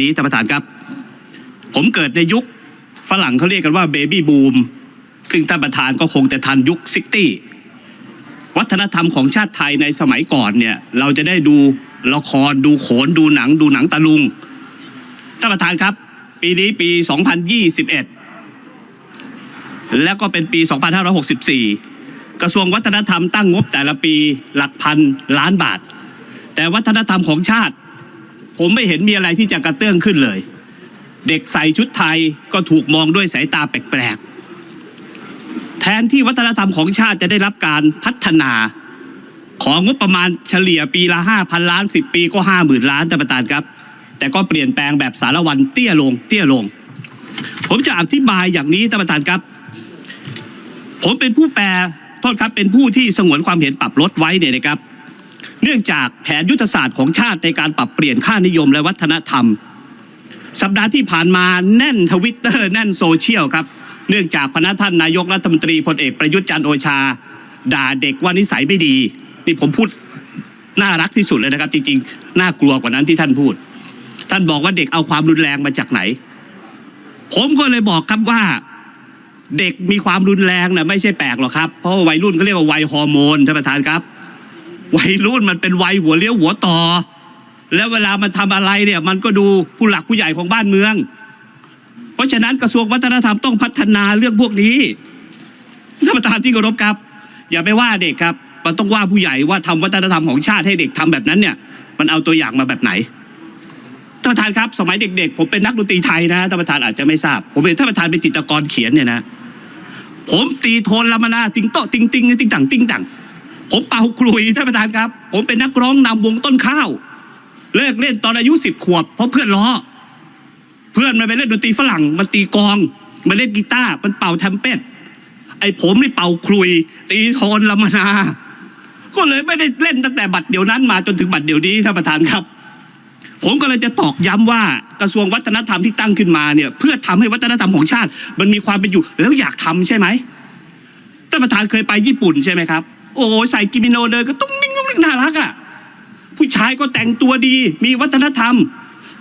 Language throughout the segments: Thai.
นี้ท่านประธานครับ ผมเกิดในยุคฝรั่งเขาเรียกกันว่าเบบี้บูมซึ่งท่านประธานก็คงจะทันยุคซิตี้วัฒนธรรมของชาติไทยในสมัยก่อนเนี่ยเราจะได้ดูละครดูโขนดูหนัง ดูหนังตะลุงท่านประธานครับ ปีนี้ปี 2021 แล้วก็เป็นปี 2564 กระทรวงวัฒนธรรมตั้งงบแต่ละปีหลักพันล้านบาท แต่วัฒนธรรมของชาติ ผมไม่เห็นมีอะไรที่จะกระเตื้องขึ้นเลย เด็กใส่ชุดไทยก็ถูกมองด้วยสายตาแปลกๆ แทนที่วัฒนธรรมของชาติจะได้รับการพัฒนา ของงบประมาณเฉลี่ยปีละ5,000ล้าน10ปีก็50,000ล้านท่านประธานครับ แต่ก็เปลี่ยนแปลงแบบสารวันเตี้ยลงเตี้ยลง ผมจะอธิบายอย่างนี้ท่านประธานครับ ผมเป็นผู้แปลโทษครับเป็นผู้ที่สงวนความเห็นปรับลดไว้เนี่ยนะครับ เนื่องจากแผนยุทธศาสตร์ของชาติในการปรับเปลี่ยนค่านิยมและวัฒนธรรม สัปดาห์ที่ผ่านมาแน่นทวิตเตอร์แน่นโซเชียลครับ เนื่องจากพนักท่านนายกรัฐมนตรีพลเอกประยุทธ์จันโอชา ด่าเด็กว่านิสัยไม่ดี นี่ผมพูดน่ารักที่สุดเลยนะครับ จริงๆ น่ากลัวกว่านั้นที่ท่านพูด ท่านบอกว่าเด็กเอาความรุนแรงมาจากไหน ผมก็เลยบอกครับว่าเด็กมีความรุนแรงนะไม่ใช่แปลกหรอกครับ เพราะวัยรุ่นเขาเรียกว่าวัยฮอร์โมนท่านประธานครับ วัยรุ่นมันเป็นวัยหัวเลี้ยวหัวต่อ แล้วเวลามันทำอะไรเนี่ยมันก็ดูผู้หลักผู้ใหญ่ของบ้านเมือง เพราะฉะนั้นกระทรวงวัฒนธรรมต้องพัฒนาเรื่องพวกนี้ท่านประธานที่เคารพครับ อย่าไปว่าเด็กครับ มันต้องว่าผู้ใหญ่ว่าทำวัฒนธรรมของชาติให้เด็กทำแบบนั้นเนี่ย มันเอาตัวอย่างมาแบบไหนท่านประธานครับ สมัยเด็กๆ ผมเป็นนักดนตรีไทยนะท่านประธานอาจจะไม่ทราบ ผมเป็นท่านประธานเป็นจิตรกรเขียนเนี่ยนะ ผมตีโทนลามานาติงโตติงติงติงตังติงตัง ผมเป่าคลุยท่านประธานครับ ผมเป็นนักร้องนำวงต้นข้าว เลิกเล่นตอนอายุสิบขวบ เพราะเพื่อนล้อ เพื่อนมันไปเล่นดนตรีฝรั่ง มันตีกอง มันเล่นกีตาร์มันเป่าแทมเป็ตไอ้ผมนี่เป่าคลุย ตีโทนลามนา ก็เลยไม่ได้เล่นตั้งแต่บัดเดี๋ยวนั้นมาจนถึงบัดเดี๋ยวนี้ท่านประธานครับ ผมก็เลยจะตอกย้ำว่ากระทรวงวัฒนธรรมที่ตั้งขึ้นมาเนี่ย เพื่อทำให้วัฒนธรรมของชาติ มันมีความเป็นอยู่ แล้วอยากทำใช่ไหมท่านประธานเคยไปญี่ปุ่นใช่ไหมครับ โอ้โหใส่กิโมโนเดินก็ตุ้งนิ่งตุ้งนิ่งน่ารักอะผู้ชายก็แต่งตัวดีมีวัฒนธรรม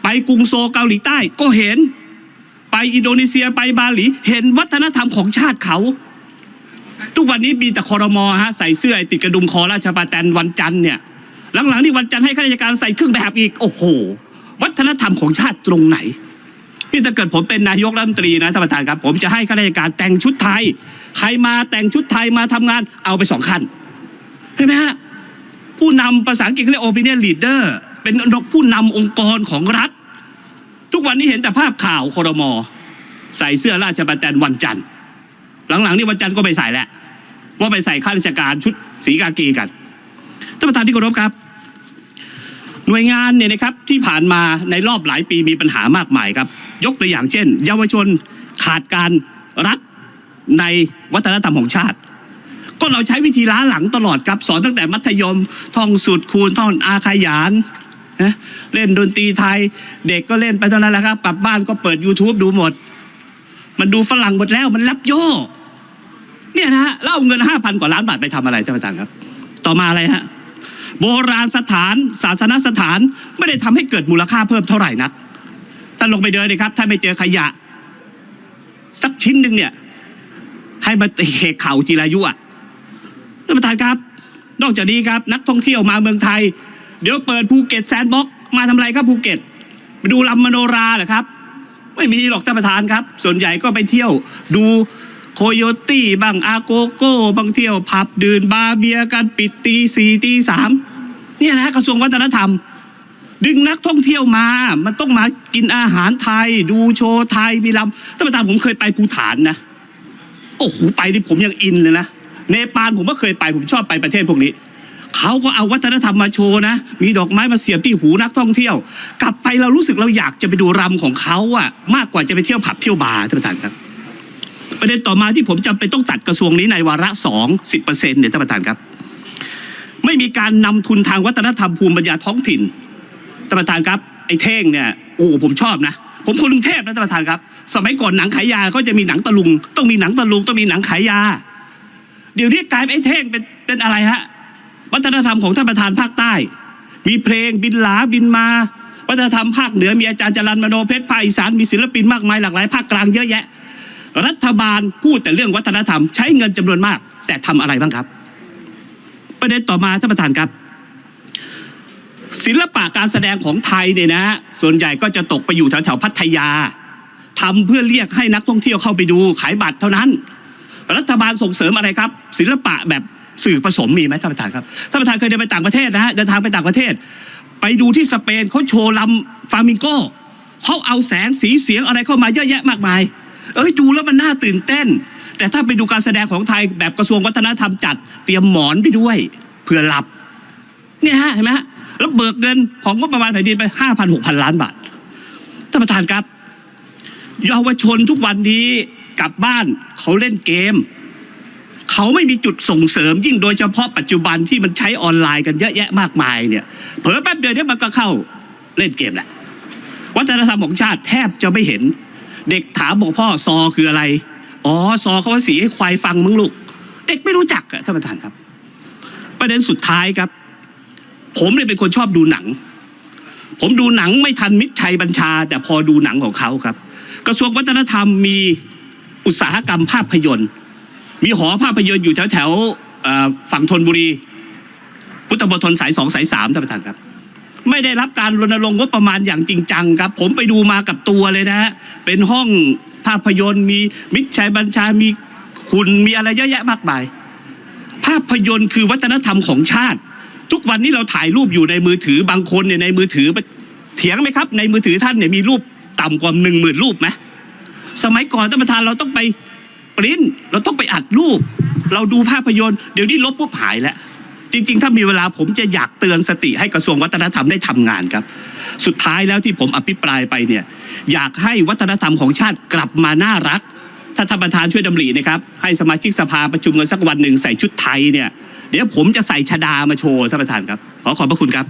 ไปกรุงโซเกาหลีใต้ก็เห็น ไปอินโดนีเซียไปบาหลี เห็นวัฒนธรรมของชาติเขา ทุกวันนี้มีแต่คอรมอฮะใส่เสื้อติดกระดุมคอราชปาแตนวันจันทร์เนี่ยหลังๆนี่วันจันทร์ให้ข้าราชการใส่เครื่องแบบอีก โอ้โห วัฒนธรรมของชาติตรงไหน นี่ถ้าเกิดผมเป็นนายกรัฐมนตรีนะท่านประธานครับ ผมจะให้ข้าราชการแต่งชุดไทย ใครมาแต่งชุดไทยมาทำงานเอาไปสองคันเห็นไหมฮะผู้นำภาษาอังกฤษเขาเรียก opinion leader เป็นผู้นำองค์กรของรัฐ ทุกวันนี้เห็นแต่ภาพข่าวคอรมอใส่เสื้อราชบัณฑิตวันจันทร์ หลังๆนี่วันจันทร์ก็ไม่ใส่แล้วว่าไปใส่ข้าราชการชุดสีกากีกันท่านประธานที่เคารพครับ หน่วยงานเนี่ยนะครับที่ผ่านมาในรอบหลายปีมีปัญหามากมายครับ ยกตัวอย่างเช่น เยาวชนขาดการรักในวัฒนธรรมของชาติ ก็เราใช้วิธีล้าหลังตลอดครับสอนตั้งแต่มัธยม ท่องสูตรคูณท่องอาขยานนะเล่นดนตรีไทย เด็กก็เล่นไปเท่านั้นแหละครับ กลับบ้านก็เปิด YouTube ดูหมด มันดูฝรั่งหมดแล้วมันรับโย่เนี่ยนะฮะแล้วเอาเงินห้าพันกว่าล้านบาทไปทำอะไรท่านประธานครับ ต่อมาอะไรฮะโบราณสถานศาสนสถานไม่ได้ทำให้เกิดมูลค่าเพิ่มเท่าไหร่นัก ท่านลงไปเดินเลยครับ ถ้าไม่เจอขยะ สักชิ้นหนึ่งเนี่ย ให้มาเขกเข่าจีรายุอะท่านประธานครับ นอกจากนี้ครับ นักท่องเที่ยวมาเมืองไทย เดี๋ยวเปิดภูเก็ตแซนด์บ็อกซ์มาทำอะไรครับภูเก็ตไปดูลำมโนราเหรอครับ ไม่มีหรอกท่านประธานครับ ส่วนใหญ่ก็ไปเที่ยวดูโคโยตี้บ้างอาโกโก้บางเที่ยวผับดื่นบาร์เบียกันปิดตีสี่ตีสามเนี่ยนะกระทรวงวัฒนธรรม ดึงนักท่องเที่ยวมา มันต้องมากินอาหารไทย ดูโชว์ไทยมีลำท่านประธานผมเคยไปภูฐานนะ โอ้โหไปนี่ผมยังอินเลยนะ เนปาลผมก็เคยไปผมชอบไปประเทศพวกนี้ เขาก็เอาวัฒนธรรมมาโชว์นะ มีดอกไม้มาเสียบที่หูนักท่องเที่ยว กลับไปเรารู้สึกเราอยากจะไปดูรำของเขาอะมากกว่าจะไปเที่ยวผับเที่ยวบาร์ท่านประธานครับ ประเด็นต่อมาที่ผมจำเป็นต้องตัดกระทรวงนี้ในวาระสองสิบเปอร์เซ็นต์เนี่ยท่านประธานครับ ไม่มีการนำทุนทางวัฒนธรรมภูมิปัญญาท้องถิ่น ท่านประธานครับไอ้เท่งเนี่ยโอ้ผมชอบนะ ผมคนกรุงเทพนะท่านประธานครับ สมัยก่อนหนังขายยาก็จะมีหนังตะลุง ต้องมีหนังตะลุงต้องมีหนังขายยา เดี๋ยวนี้กลายเป็นไอ้เท่งเป็นเป็นอะไรฮะวัฒนธรรมของท่านประธานภาคใต้ มีเพลงบินหลาบินมา วัฒนธรรมภาคเหนือมีอาจารย์จรันมโนเพชรภาคอีสานมีศิลปินมากมายหลากหลายภาคกลางเยอะแยะ รัฐบาลพูดแต่เรื่องวัฒนธรรม ใช้เงินจำนวนมาก แต่ทำอะไรบ้างครับ ประเด็นต่อมาท่านประธานครับ ศิลปะการแสดงของไทยเนี่ยนะส่วนใหญ่ก็จะตกไปอยู่แถวๆพัทยาทำเพื่อเรียกให้นักท่องเที่ยวเข้าไปดูขายบัตรเท่านั้น รัฐบาลส่งเสริมอะไรครับ ศิลปะแบบสื่อผสมมีไหมท่านประธานครับท่านประธานเคยเดินไปต่างประเทศนะฮะเดินทางไปต่างประเทศ ไปดูที่สเปนเขาโชว์ลำฟามิงโกเขาเอาแสงสีเสียงอะไรเข้ามาเยอะแยะมากมาย เอ้ยดูแล้วมันน่าตื่นเต้น แต่ถ้าไปดูการแสดงของไทยแบบกระทรวงวัฒนธรรมจัด เตรียมหมอนไปด้วยเพื่อหลับ เนี่ยฮะเห็นไหมฮะแล้วเบิกเงินของงบประมาณแผ่นดินไปห้าพันหกพันล้านบาทท่านประธานครับเยาวชนทุกวันนี้กลับบ้านเขาเล่นเกม เขาไม่มีจุดส่งเสริม ยิ่งโดยเฉพาะปัจจุบันที่มันใช้ออนไลน์กันเยอะแยะมากมายเนี่ย เผลอแป๊บเดียวเดี๋ยมันก็เข้าเล่นเกมแหละวัฒนธรรมของชาติแทบจะไม่เห็น เด็กถามบอกพ่อซอคืออะไร อ๋อซอเขาว่าสีให้ควายฟังมึงลูก เด็กไม่รู้จักอะท่านประธานครับ ประเด็นสุดท้ายครับ ผมเนี่ยเป็นคนชอบดูหนัง ผมดูหนังไม่ทันมิตรชัยบัญชา แต่พอดูหนังของเขาครับ กระทรวงวัฒนธรรมมีอุตสาหกรรมภาพยนตร์ มีหอภาพยนตร์อยู่แถวแถวฝั่งธนบุรี พุทธมณฑลสายสองสายสามท่านประธานครับ ไม่ได้รับการรณรงค์งบประมาณอย่างจริงจังครับ ผมไปดูมากับตัวเลยนะฮะเป็นห้องภาพยนตร์ มีมิตรชัยบัญชา มีคุณมีอะไรเยอะแยะมากมาย ภาพยนตร์คือวัฒนธรรมของชาติ ทุกวันนี้เราถ่ายรูปอยู่ในมือถือบางคนเนี่ยในมือถือเถียงไหมครับ ในมือถือท่านเนี่ยมีรูปต่ำกว่าหนึ่งหมื่นรูปไหมสมัยก่อนท่านประธานเราต้องไปปริ้นเราต้องไปอัดรูป เราดูภาพยนตร์เดี๋ยวนี้ลบปุ๊บหายแล้วจริงๆ ถ้ามีเวลาผมจะอยากเตือนสติให้กระทรวงวัฒนธรรมได้ทำงานครับ สุดท้ายแล้วที่ผมอภิปรายไปเนี่ยอยากให้วัฒนธรรมของชาติกลับมาน่ารัก ถ้าท่านประธานช่วยดำรินะครับ ให้สมาชิกสภาประชุมกันสักวันหนึ่งใส่ชุดไทยเนี่ย เดี๋ยวผมจะใส่ชดามาโชว์ท่านประธานครับ ขอขอบพระคุณครับ